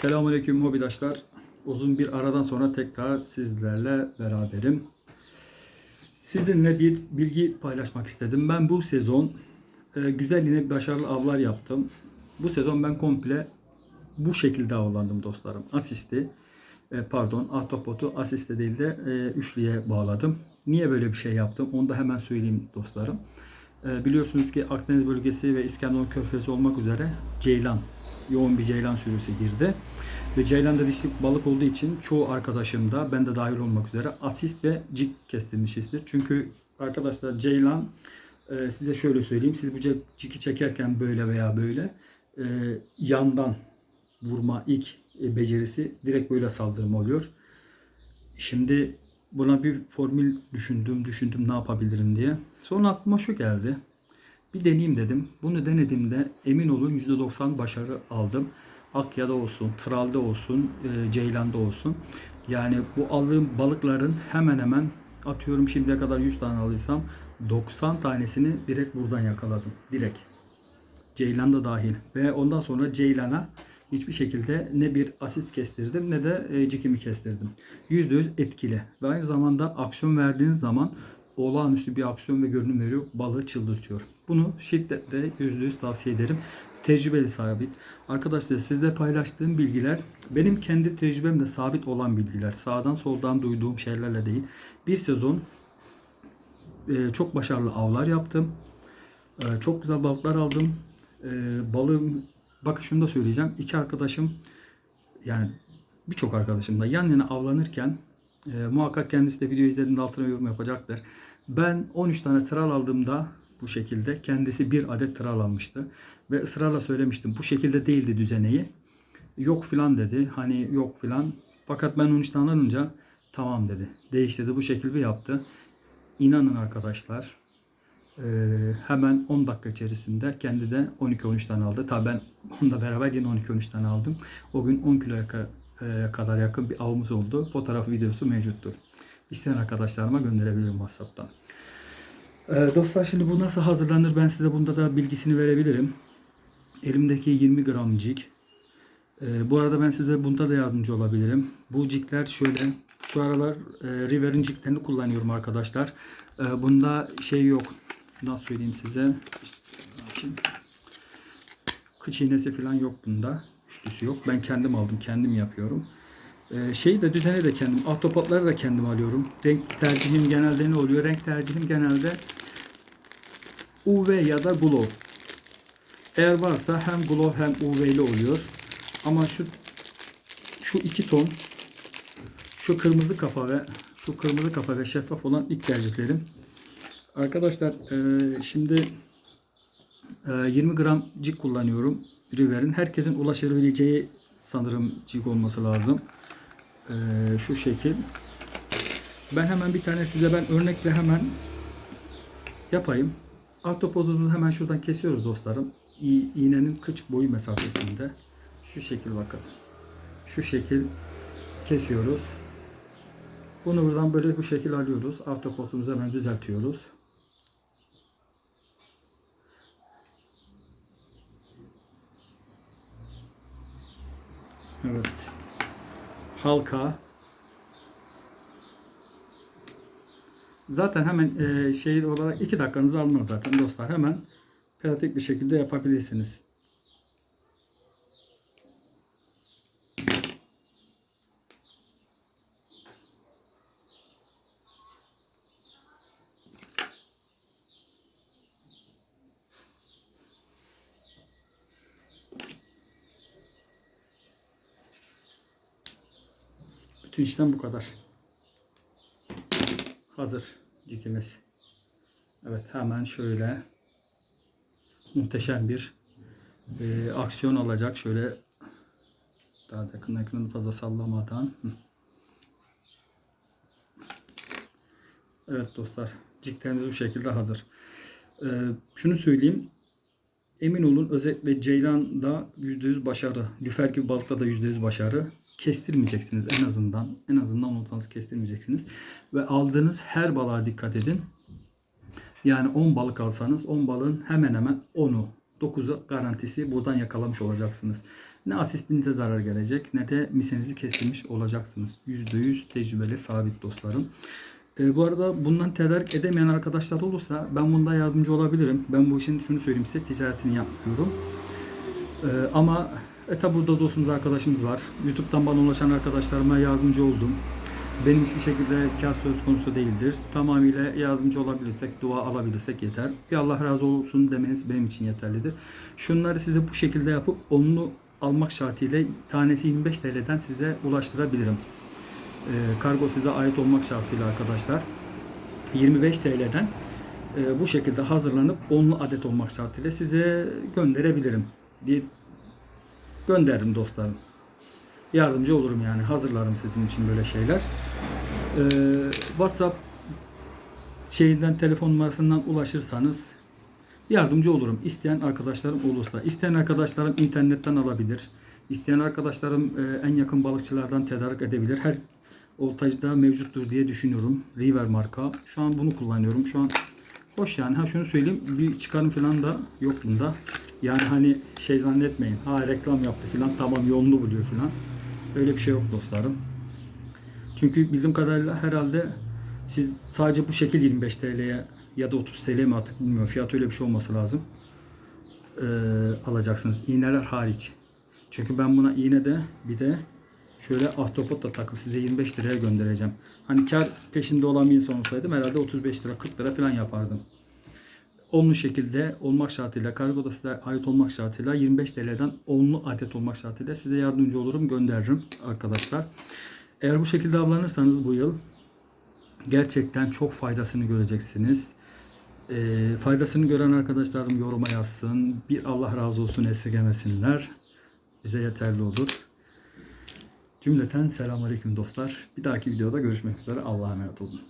Selamünaleyküm hobidaşlar. Uzun bir aradan sonra tekrar sizlerle beraberim. Sizinle bir bilgi paylaşmak istedim. Ben bu sezon e, güzel yine başarılı avlar yaptım. Bu sezon ben komple bu şekilde avlandım dostlarım. Asisti, e, pardon ahtapotu asiste değil de e, üçlüye bağladım. Niye böyle bir şey yaptım? Onu da hemen söyleyeyim dostlarım. E, biliyorsunuz ki Akdeniz bölgesi ve İskenderun Körfezi olmak üzere ceylan, yoğun bir ceylan sürüsü girdi. Ve ceylan da dişli balık olduğu için çoğu arkadaşım da ben de dahil olmak üzere asist ve cik kestirmişizdir. Çünkü arkadaşlar ceylan e, size şöyle söyleyeyim. Siz bu ciki çekerken böyle veya böyle e, yandan vurma ilk e, becerisi direkt böyle saldırma oluyor. Şimdi buna bir formül düşündüm, düşündüm ne yapabilirim diye. Sonra aklıma şu geldi. Bir deneyeyim dedim. Bunu denediğimde emin olun %90 başarı aldım. Akya'da olsun, Tral'da olsun, e, Ceylan'da olsun. Yani bu aldığım balıkların hemen hemen atıyorum şimdiye kadar 100 tane aldıysam 90 tanesini direkt buradan yakaladım. Direkt. Ceylan da dahil. Ve ondan sonra Ceylan'a hiçbir şekilde ne bir asist kestirdim ne de e, cikimi kestirdim. %100 etkili. Ve aynı zamanda aksiyon verdiğiniz zaman olağanüstü bir aksiyon ve görünüm veriyor. Balığı çıldırtıyor. Bunu şiddetle %100 tavsiye ederim. Tecrübeli sabit. Arkadaşlar sizle paylaştığım bilgiler benim kendi tecrübemle sabit olan bilgiler. Sağdan soldan duyduğum şeylerle değil. Bir sezon e, çok başarılı avlar yaptım. E, çok güzel balıklar aldım. E, balığım bakın şunu da söyleyeceğim. İki arkadaşım yani birçok arkadaşım da yan yana avlanırken e, muhakkak kendisi de video izlediğinde altına yorum yapacaktır. Ben 13 tane tral aldığımda bu şekilde kendisi bir adet tral almıştı. Ve ısrarla söylemiştim bu şekilde değildi düzeneği. Yok filan dedi. Hani yok filan. Fakat ben 13 tane alınca tamam dedi. Değiştirdi bu şekilde yaptı. İnanın arkadaşlar e, hemen 10 dakika içerisinde kendi de 12-13 tane aldı. Tabi ben onunla beraber yine 12-13 tane aldım. O gün 10 kiloya kadar yakın bir avımız oldu. Fotoğraf videosu mevcuttur. İsteyen arkadaşlarıma gönderebilirim WhatsApp'tan. E, dostlar şimdi bu nasıl hazırlanır ben size bunda da bilgisini verebilirim. Elimdeki 20 gram cik. E, bu arada ben size bunda da yardımcı olabilirim. Bu cikler şöyle şu aralar e, River'in ciklerini kullanıyorum arkadaşlar. E, bunda şey yok. Nasıl söyleyeyim size? Şimdi, kıç iğnesi falan yok bunda. Üçlüsü yok. Ben kendim aldım. Kendim yapıyorum. Ee, şeyi de düzeni de kendim. Ahtapotları da kendim alıyorum. Renk tercihim genelde ne oluyor? Renk tercihim genelde UV ya da glow. Eğer varsa hem glow hem UV'li oluyor. Ama şu şu iki ton şu kırmızı kafa ve şu kırmızı kafa ve şeffaf olan ilk tercihlerim. Arkadaşlar e, şimdi e, 20 gram cik kullanıyorum. River'in. Herkesin ulaşabileceği sanırım cik olması lazım. E, şu şekil. Ben hemen bir tane size ben örnekle hemen yapayım. Ahtapotumuzu hemen şuradan kesiyoruz dostlarım. İ- iğnenin kıç boyu mesafesinde. Şu şekil bakın. Şu şekil kesiyoruz. Bunu buradan böyle bu şekil alıyoruz. Ahtapotumuzu hemen düzeltiyoruz. Evet. Halka. Zaten hemen e, şey olarak iki dakikanızı almaz zaten dostlar. Hemen pratik bir şekilde yapabilirsiniz. İşlem bu kadar. Hazır cikimiz. Evet hemen şöyle muhteşem bir e, aksiyon alacak. Şöyle daha yakın ekranı fazla sallamadan. Evet dostlar ciklerimiz bu şekilde hazır. E, şunu söyleyeyim. Emin olun özellikle Ceylan'da %100 başarı. Lüfer gibi balıkta da %100 başarı. Kestirmeyeceksiniz en azından. En azından notanızı kestirmeyeceksiniz. Ve aldığınız her balığa dikkat edin. Yani 10 balık alsanız 10 balığın hemen hemen 10'u 9'u garantisi buradan yakalamış olacaksınız. Ne asistinize zarar gelecek ne de misenizi kesilmiş olacaksınız. %100 tecrübeli sabit dostlarım. E, bu arada bundan tedarik edemeyen arkadaşlar olursa ben bunda yardımcı olabilirim. Ben bu işin şunu söyleyeyim size ticaretini yapmıyorum. E, ama e tabi burada dostumuz arkadaşımız var. YouTube'dan bana ulaşan arkadaşlarıma yardımcı oldum. Benim hiçbir şekilde kar söz konusu değildir. Tamamıyla yardımcı olabilirsek, dua alabilirsek yeter. Ya Allah razı olsun demeniz benim için yeterlidir. Şunları size bu şekilde yapıp onu almak şartıyla tanesi 25 TL'den size ulaştırabilirim. Ee, kargo size ait olmak şartıyla arkadaşlar 25 TL'den e, bu şekilde hazırlanıp 10'lu adet olmak şartıyla size gönderebilirim diye gönderirim dostlarım. Yardımcı olurum yani hazırlarım sizin için böyle şeyler. Ee, WhatsApp şeyinden telefon numarasından ulaşırsanız yardımcı olurum. İsteyen arkadaşlarım olursa. İsteyen arkadaşlarım internetten alabilir. İsteyen arkadaşlarım e, en yakın balıkçılardan tedarik edebilir. Her oltacıda mevcuttur diye düşünüyorum. River marka. Şu an bunu kullanıyorum. Şu an hoş yani. Ha şunu söyleyeyim. Bir çıkarım falan da yok bunda. Yani hani şey zannetmeyin. Ha reklam yaptı falan. Tamam yolunu buluyor falan. Öyle bir şey yok dostlarım. Çünkü bildiğim kadarıyla herhalde siz sadece bu şekil 25 TL'ye ya da 30 TL mi artık bilmiyorum. Fiyat öyle bir şey olması lazım. Ee, alacaksınız. İğneler hariç. Çünkü ben buna iğne de bir de şöyle ahtapot da takıp size 25 liraya göndereceğim. Hani kar peşinde olan bir insan olsaydım herhalde 35 lira 40 lira falan yapardım. Onlu şekilde olmak şartıyla kargoda size ait olmak şartıyla 25 TL'den onlu adet olmak şartıyla size yardımcı olurum gönderirim arkadaşlar. Eğer bu şekilde avlanırsanız bu yıl gerçekten çok faydasını göreceksiniz. Ee, faydasını gören arkadaşlarım yoruma yazsın. Bir Allah razı olsun esirgemesinler. Bize yeterli olur. Cümleten selamünaleyküm dostlar. Bir dahaki videoda görüşmek üzere. Allah'a emanet olun.